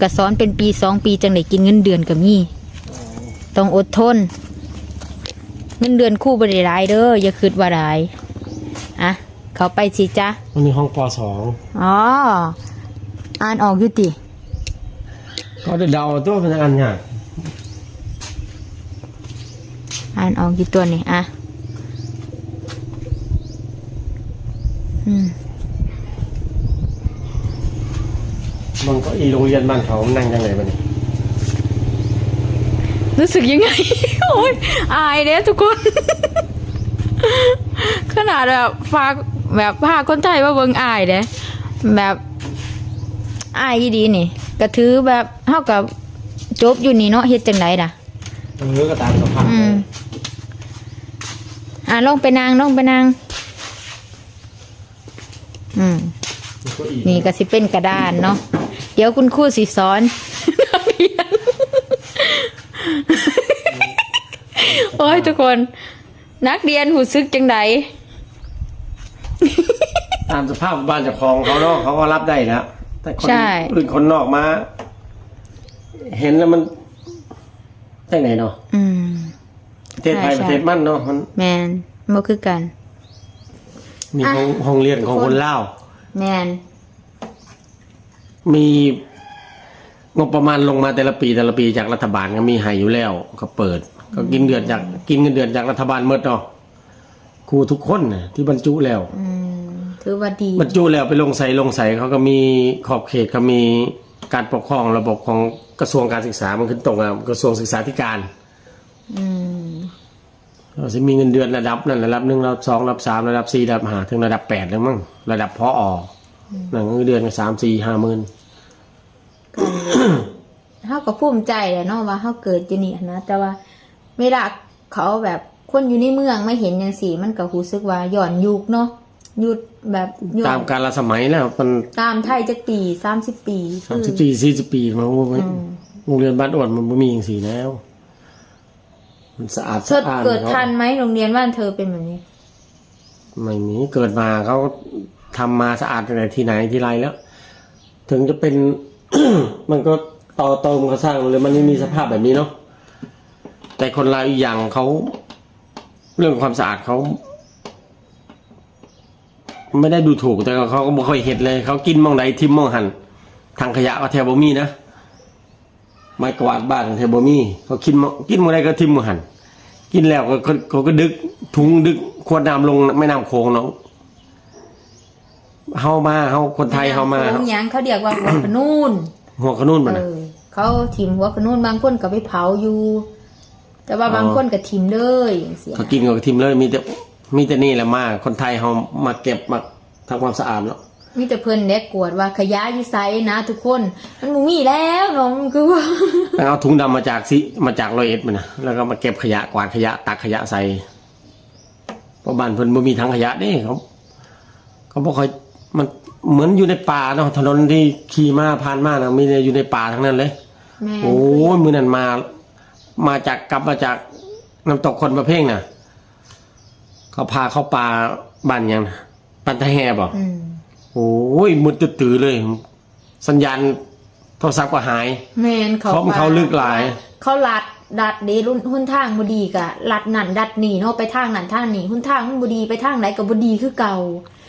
กระสอนเป็นปีสองปีจังได้กินเงินเดือนก็มีต้องอดทน เงินเดือนคู่บริรายเด้ออย่าคิดว่าหลายอะเขาไปสิจ้ะมันมีห้องปสองอ๋ออ่านออกอยู่ติก็จะเดาตัวเป็นอันเนี่ยอ่านออกอยู่ตัวนี้อะอืม มันก็อีโรงเรียนบ้านเขานั่งยังไงบ้านี่รู้สึกยังไง โอ้ยอายเนี่ยทุกคน ขนาดแบบฝากแบบพาคนไทยมาเบิงอายเด้แบบอายอีดีนี่ก็ถือแบบเท่ากับจบอยู่นี่เนาะเฮ็ดจังไดล่ะเออก็ตามสภาพอืมอะลงไปนางลงไปนางอืมนี่ก็สิเป็นกระดานเนาะ เดี๋ยวคุณครูสิสอนนักเรียนโอ้ยทุกคน นักเรียนหูซึกจังไดตามสภาพบ้านเจ้าของเขาเนาะเขาก็รับได้แล้วแต่คนใช่ อื่นคนนอกมา เห็นแล้วมันได้ไหนเนาะอืม ประเทศไทยใช่ ประเทศมันเนาะมันแมนบ่คือกัน มีอะห้องห้องเรียนของคนเล่าว แมน มีงบประมาณลงมาแต่ละปีแต่ละปีจากรัฐบาลก็มีให้อยู่แล้วก็เปิด ก็กินเดือนจากกินเงินเดือนจากรัฐบาลเมื่อเนาะครูทุกคนน่ะที่บรรจุแล้ว อืมถือว่าดีบรรจุแล้วไปลงใส่ลงใส่เขาก็มีขอบเขตเขามีการปกครองระบบของกระทรวงการศึกษามันขึ้นตรงกับกระทรวงศึกษาธิการอืมเราจะมีเงินเดือนระดับนั่นระดับหนึ่งระดับสองระดับสามระดับสี่ระดับห้าถึงระดับแปดแล้วมั้งระดับพออ นั่นเงินเดือนก็สามสี่ห้าหมื่นเฮาก็ภูมิใจแหละเนาะว่าเฮาเกิดอยู่นี่หั้นนะ แต่ว่าเวลาเขาแบบคนอยู่ในเมืองไม่เห็นจังซี่มันก็รู้สึกว่าย้อนยุคเนาะยุคแบบย้อตามนกาลสมัยแล้วมันตามไทยจักปี30ปีสามสิบปีสี่สิบปีมันว่าอืมโรงเรียนบ้านอวดมันไม่มีอย่างสีแล้ว มันสะอาดเธอสะอาดเกิดเขาทันไหมโรงเรียนบ้านเธอเป็นแบบนี้ไม่มีเกิดมาเขา ทำมาสะอาดตั้งแต่ที่ไหนที่ไรแล้ว ถึงจะเป็น มันก็ต่อเติมเขาสร้างเลยมันไม่มีสภาพแบบนี้เนาะแต่คนเราอีกอย่างเขาเรื่องความสะอาดเขาไม่ได้ดูถูกแต่เขาก็บ่ค่อยเห็ดเลย เขากินมองไหนทิมมองหันทางขยะก็แทบบ่มีนะไม้กวาดบ้านแทบบ่มีเขากินม้องกินมองไหนก็ทิมมองหันกินแล้วก็เขาเขาก็ดึก ถุงดึกขวดน้ำลงแม่น้ำโขงเนาะ เฮามาเฮาคนไทยเฮามาโรงหยังเขาเรียกว่าหัวขนูนหัวขนุนมันเอน่ะ อเขาถิ่มหัวขนูนบางคนก็ไปเผาอยู่ แต่ว่าอ๋อ บางคนก็ถิ่มเลยอย่างเสียเขากินกับทิมเลยมีแต่มีแต่นี่แหละมาคนไทยเฮามาเก็บมาทำความสะอาดเนาะมีแต่เพิ่นเด็กกวดว่าขยะอยู่ไซนะ ทุกคน มันบ่มีแล้วน้องคือว่า แล้วเอาถุงดำมาจากซิมาจากร้อยเอ็ดมันนะแล้วก็มาเก็บขยะกวาดขยะตักขยะใส่เพราะบ้านเพิ่นบ่มีถังขยะเด้เขาเขาบ่ค่อย มันเหมือนอยู่ในป่าเนาะถนนที่ขี่มาผ่านมานะมีแต่อยู่ในป่าทั้งนั้นเลย แม่โอ้ยมื้อนั้นมา มาจากกลับมาจากน้ำตกคนประเพ่งน่ะ เขาพาเข้าป่าบ้านหยังนะปันทะแฮบ่อืมโอ้ยมืดตื่อๆเลย สัญญาณโทรศัพท์ก็หาย แม่นเขาเขาเขาลึกหลาย เขาลัดดัดเดรุ่นหุ้นทางบ่ดีกะลัดนั่นดัดนี่เนาะไปทางนั่นทางนี่หุ้นทางมันบ่ดีไปทางไหนก็บ่ดีคือเก่า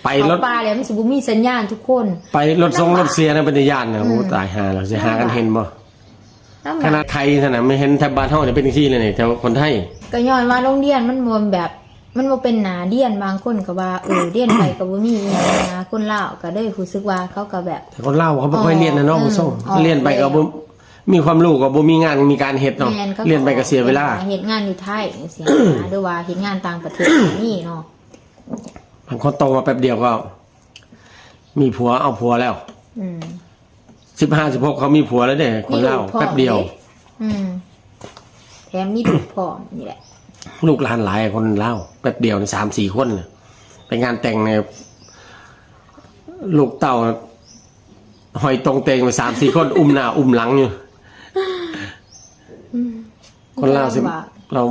ไปรถเขาป่าแล้วมันสิบ่มีสัญญาณทุกคน ไปรถทรงรถเสียนะเป็นญาณนะโอ้ตายหาแล้วจะหากันเห็นบ่แล้วขนาดไทยขนาดไม่เห็นแถบบ้านเฮาเนี่ยเป็นที่เลยนี่แต่ว่าคนไทยก็ย้อนว่าโรงเรียนมันบ่แบบ มันบ่เป็นหนาเรียนบางคนก็ว่าเออเรียนไปก็บ่มีอีหยังนะคนลาวก็ได้รู้สึกว่าเขาก็แบบแต่คนเล่าวเขาไม่ค่อยเรียนนะเนาะอ๋อผู้ส่งอ๋อเรียนไปก็บ่มีความรู้ก็บ่มีงานมีการเฮ็ดเนาะแม่ขาเรียนไปก็เสียเวลาเฮ็ดงานอยู่ไทยจังซี่นะหรือว่าเฮ็ดงานต่างประเทศนี่เนาะบาง คนโตมาแป๊บเดียวก็ มีผัวเอาผัวแล้วอืมสิบห้าสิบหกเขามีผัวแล้วเด้คนเล่าวมีลูกพ่อแป๊บเดียว อืมแถมมีลูกพ่อมนี่แหละลูกหลานหลายคนเล่าวแป๊บเดียวสามสี่คนน่ะไปงานแต่งเนี่ยลูกเต่าหอยตรงเตงไปสามสี่คน อุ้มหน้าอุ้มหลังอยู่ คนลาวสิลำบากเรา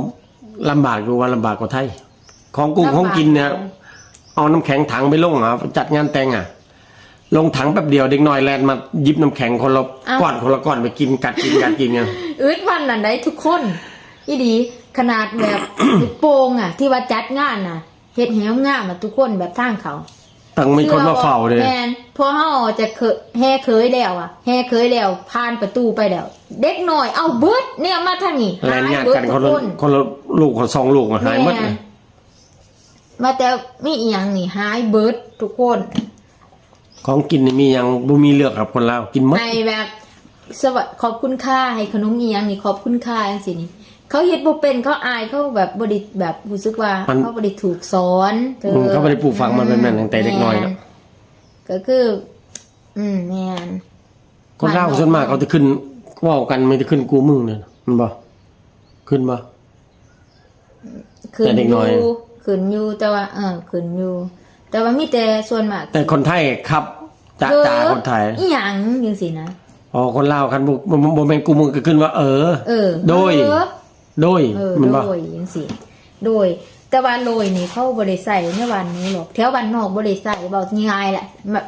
ลำบากดูว่าลำบากกว่าไทย ของกุ้งของกินเนี่ย เอาน้ำแข็งถังไปลงอะจัดงานแต่งอะ ลงถังแป๊บเดียวเด็กน้อยแลนมาหยิบน้ำแข็งคนละก้อนคนละก้อนไปกินกัดกินกัดกินกันอึดวันนั้นได้ทุกคนอีดีขนาดแบบโปงอะ ที่ว่าจัดงานน่ะเฮ็ดแหวงามอะทุกคนแบบทางเขาต้องมีคนมาเฝ้าเลยแมนพอเฮาจะเคยแห่เคยแล้วอะแห่เคยแล้วผ่านประตูไปแล้ว เด็กน้อยเอาเบิดเนี่ยมาทางนี้แลนญาติเบิดกันทุคนกละคนคนละลูกคนละสองลูกอะหายหมดแม่เลย มาแต่มีอีหยังนี่หายเบิดทุกคนของกินนี่มียังบ่มีเลือกครับคนลาวกินหมดในแบบสวัสดีขอบคุณค่าให้ขนมอีหยังนี่ขอบคุณค่าจังซี่นี่เขาเฮ็ดบ่เป็นเขาอายเขาแบบบ่ได้แบบรู้สึกว่าเขาบ่ได้ถูกสอนเธออืมเขาไม่ได้ปลูกฝังมันเป็นแม่นตั้งแต่เด็กน้อยเนาะแม่ก็คือ อืมแม่นคนลาวส่วนมากเขาจะขึ้นเว่ากันไม่ได้ขึ้นกูมึงเนี่ยมันบ่ขึ้นบ่ขึ้นแต่เด็กอน้อยยู่ ขึ้นอยู่แต่ว่า เออขึ้นอยู่แต่ว่ามีแต่ส่วนมากแต่คนไทยครับจ้าจ้าคนไทยอีหยังจังซี่นะอ๋อคนลาวคันบ่บ่บ่แม่นกูมึงก็ขึ้นว่าเออ เออ โดยเออโดยเออมันบ่โดยจังซี่โดย แต่ว่าโรยนี่เขาบ่ได้ใส่ในวันนี้หรอกแถวบ้านนอกบ่ได้ใส่บอกง่ายๆแหละ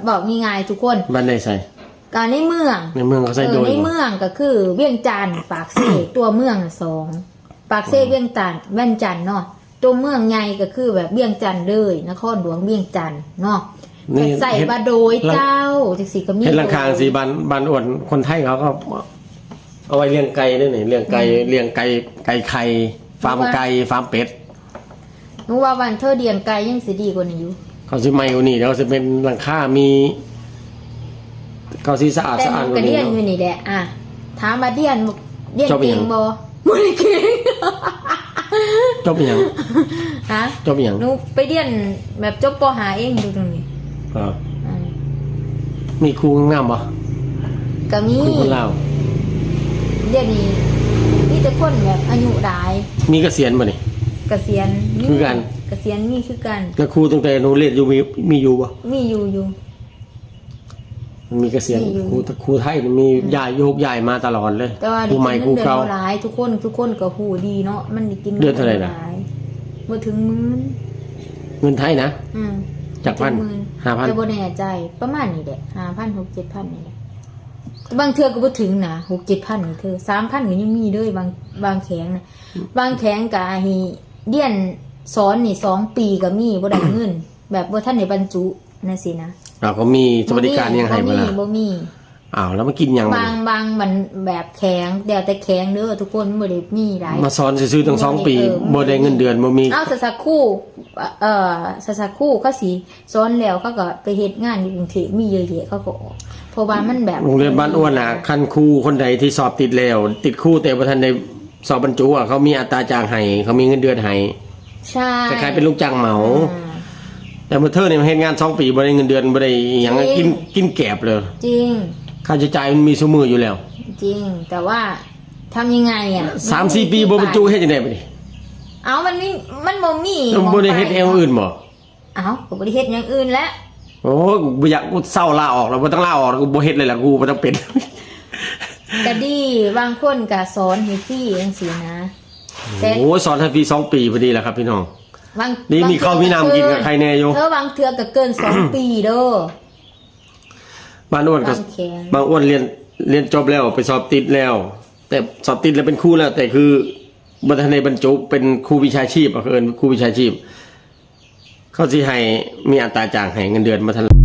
บอกง่ายๆทุกคนบ้านใดใส่การในเมืองในเมืองเขาใส่เอโดอยในเมืองก็คือ เวียงจันทน์ปากเซ่ตัวเมืองอะสองปากเซ่เวียงจันทน์เวียงจันทน์เนาะ ตัวเมืองใหญ่ก็คือแบบเวียงจันทน์เลยนครหลวงเวียงจันทน์เนาะนี่ก็ใส่เฮ็ดบาโดยเจ้าจังสีก็มีเห็นหลังคาสีบ้านบ้านอ้วนคนไทยเขาก็ เอาไว้เลี้ยงไก่ด้วยนี่เลี้ยงไก่เลี้ยงไก่ไก่ไข่ฟาร์มไก่ฟาร์มเป็ด หนูว่าวันเธอเดียงไกลยังสิดีกว่านี้อยู่เขาสิใหม่กว่านี้แล้วจะเป็นหลังคามีเขาสิสะอาดแต่สะอามัดนกก็ว่าเดีนี้ยนอยู่เนาะนี่แหละอะถามมาเดียนบอกเดียนชอบอีเก่หยังง บ่บ่ได้เก่ง จบอีหยังฮะจบอีหยังหนูไปเดียนแบบจบปหาเองดูตรงนี้อ่าอ่ามีครูงามบ่ก็มีครูคนลาวเดี๋ยวนี้มีแต่คนแบบอายุหลายมีเกษียณบ่นี่ เกษียณมีคือกัน เกษียณมีคือกัน แล้วครูตั้งแต่หนูเรียนอยู่มีมีอยู่บ่มีอยู่อยู่ มันมีเกษียณมีอยู่ ครูครูไทยมันมีย้ายโยกย้ายมาตลอดเลยแต่ว่าครูใหม่ครูเดือนเก่า บ่หลาย ทุกคนทุกคนก็หูดีเนาะมันได้กินเดือนเท่าไหร่น่ะลายบ่ถึงหมื่นเงินไทยนะ อืมจากพันบ่ถึงมื่ห้าพัน แต่บ่แน่ใจประมาณนี้แหละ5,000 6 7,000นี่แหละบางเทื่อก็บ่ถึงนะ6 7,000นี่เธอ3,000ก็ยังมีเลยบางบางแข็งนะบางแข็งก็ให้เรียนสอนนี่สองปีก็มีบ่ได้เงิน แบบบ่ทันได้บรรจุนั่นสินะ เราก็มีสวัสดิการยังให้บ่บ่มีล่ะบ่มีอ้าวแล้วมากินหยังบ่บางบางมันแบบแข็งเดี๋ยวแต่แข็งเด้อทุกคนบ่ได้มีหลาย มาสอนซื่อๆตั้งสองปีเออบ่ได้เงินเดือนบ่มี เอาสักคู่ เอ่อสักคู่เขาสิสอนแล้วเขาก็ไปเฮ็ดงานอยู่กรุงเทพมีเยอะแยะเขาก็ออกเพราะว่ามันแบบโรงเรียนบ้านอ้วนน่ะคันครูคนใดที่สอบติดแล้ว ติดครูแต่บ่ทันได้สอบบรรจุอะเขามีอัตราจ้างให้เขามีเงินเดือนให้ใช่คล้ายๆเป็นลูกจ้างเหมา อ่า แต่เมื่อเธอเนี่ยมาเฮ็ดงานสองปีบ่ได้เงินเดือนบ่ได้อิหยังจริกิงนกินแกบเลยจริง ค่าใช้จ่ายมันมีซุมืออยู่แล้วจริง แต่ว่าทำยังไงอะสามสี่ปีบ่บรรจุเฮ็ดจังได๋บัดนี้เอามันมีมันบ่มีแล้วบ่ได้เฮ็ดแอวอื่นบ่เอาก็บ่ได้เฮ็ดอย่างอื่นแล้วโอ้ยกูบ่อยากกูเศร้าลาออกแล้วบ่ต้องลาออกแล้วกูบ่เฮ็ดเลยล่ะกูบ่ต้องเป็น ก็ดีบางคนก็สอนให้ฟรีจังซี่นะแต่ โอ้ยสอนให้ฟรีสองปีพอดีแล้วครับพี่น้อง บางนี่มีบงข้าวมีน้ำกินกับใครแน่อยู่เธอบางเทือก็เกินสองปีเด้อบ้านอ้วนก็บางแข็งบางอ้วนเรียนเรียนจบแล้วไปสอบติดแล้ว แต่สอบติดแล้วเป็นครูแล้ว แต่คือบัทันในบรรจุเป็นครูวิชาชีพอะเอิญครูวิชาชีพ เขาสิให้มีอัตราจ้างให้เงินเดือนมาทัน